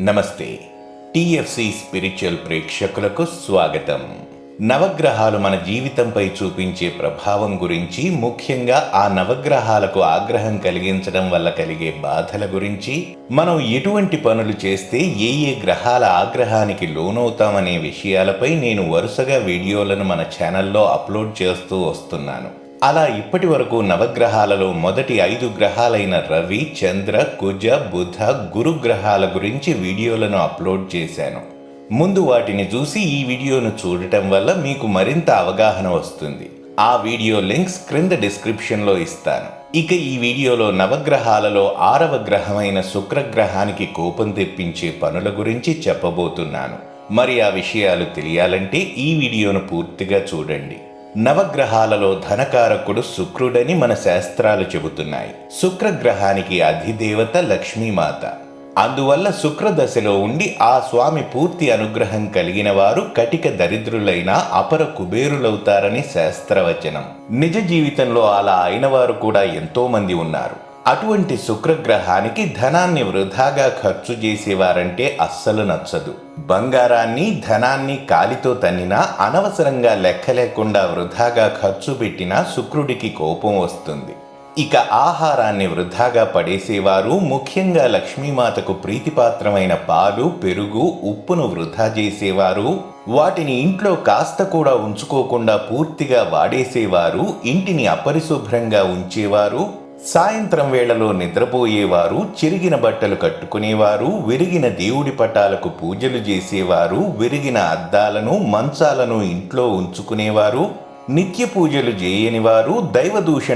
నమస్తే. TFC spiritual ప్రేక్షకులకు స్వాగతం. నవగ్రహాలు మన జీవితంపై చూపించే ప్రభావం గురించి ముఖ్యంగా ఆ నవగ్రహాలకు ఆగ్రహం కలిగించడం వల్ల కలిగే బాధల గురించి మనం ఎటువంటి పనులు చేస్తే ఏ ఏ గ్రహాల ఆగ్రహానికి లోనవుతామనే విషయాలపై నేను వరుసగా వీడియోలను మన ఛానల్లో అప్లోడ్ చేస్తూ వస్తున్నాను. అలా ఇప్పటి వరకు నవగ్రహాలలో మొదటి ఐదు గ్రహాలైన రవి చంద్ర కుజ బుధ గురు గ్రహాల గురించి వీడియోలను అప్లోడ్ చేశాను. ముందు వాటిని చూసి ఈ వీడియోను చూడటం వల్ల మీకు మరింత అవగాహన వస్తుంది. ఆ వీడియో లింక్స్ క్రింద డిస్క్రిప్షన్లో ఇస్తాను. ఇక ఈ వీడియోలో నవగ్రహాలలో ఆరవ గ్రహమైన శుక్రగ్రహానికి కోపం తెప్పించే పనుల గురించి చెప్పబోతున్నాను. మరి ఆ విషయాలు తెలియాలంటే ఈ వీడియోను పూర్తిగా చూడండి. నవగ్రహాలలో ధనకారకుడు శుక్రుడని మన శాస్త్రాలు చెబుతున్నాయి. శుక్రగ్రహానికి అధిదేవత లక్ష్మీమాత. అందువల్ల శుక్రదశలో ఉండి ఆ స్వామి పూర్తి అనుగ్రహం కలిగిన వారు కటిక దరిద్రులైన అపర కుబేరులవుతారని శాస్త్రవచనం. నిజ జీవితంలో అలా అయిన వారు కూడా ఎంతోమంది ఉన్నారు. అటువంటి శుక్రగ్రహానికి ధనాన్ని వృధాగా ఖర్చు చేసేవారంటే అస్సలు నచ్చదు. బంగారాన్ని ధనాన్ని కాలితో తన్నినా అనవసరంగా లెక్క లేకుండా వృధాగా ఖర్చు పెట్టినా శుక్రుడికి కోపం వస్తుంది. ఇక ఆహారాన్ని వృధాగా పడేసేవారు ముఖ్యంగా లక్ష్మీమాతకు ప్రీతిపాత్రమైన పాలు పెరుగు ఉప్పును వృధా చేసేవారు వాటిని ఇంట్లో కాస్త కూడా ఉంచుకోకుండా పూర్తిగా వాడేసేవారు ఇంటిని అపరిశుభ్రంగా ఉంచేవారు సాయంత్రం వేళలో నిద్రపోయేవారు చిరిగిన బట్టలు కట్టుకునేవారు విరిగిన దేవుడి పటాలకు పూజలు చేసేవారు విరిగిన అద్దాలను మంచాలను ఇంట్లో ఉంచుకునేవారు నిత్య పూజలు చేయని వారు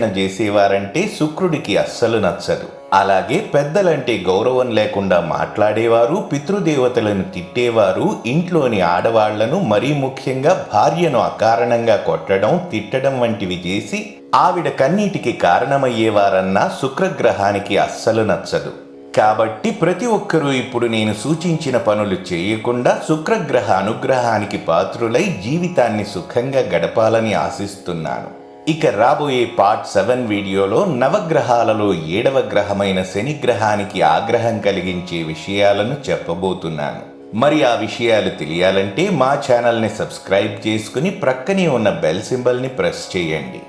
చేసేవారంటే శుక్రుడికి అస్సలు నచ్చదు. అలాగే పెద్దలంటే గౌరవం లేకుండా మాట్లాడేవారు పితృదేవతలను తిట్టేవారు ఇంట్లోని ఆడవాళ్ళను మరీ ముఖ్యంగా భార్యను అకారణంగా కొట్టడం తిట్టడం వంటివి చేసి ఆవిడ కన్నీటికి కారణమయ్యేవారన్నా శుక్రగ్రహానికి అస్సలు నచ్చదు. కాబట్టి ప్రతి ఒక్కరూ ఇప్పుడు నేను సూచించిన పనులు చేయకుండా శుక్రగ్రహ అనుగ్రహానికి పాత్రులై జీవితాన్ని సుఖంగా గడపాలని ఆశిస్తున్నాను. ఇక రాబోయే పార్ట్ సెవెన్ వీడియోలో నవగ్రహాలలో ఏడవ గ్రహమైన శనిగ్రహానికి ఆగ్రహం కలిగించే విషయాలను చెప్పబోతున్నాను. మరి ఆ విషయాలు తెలియాలంటే మా ఛానల్ని సబ్స్క్రైబ్ చేసుకుని ప్రక్కనే ఉన్న బెల్ సింబల్ని ప్రెస్ చేయండి.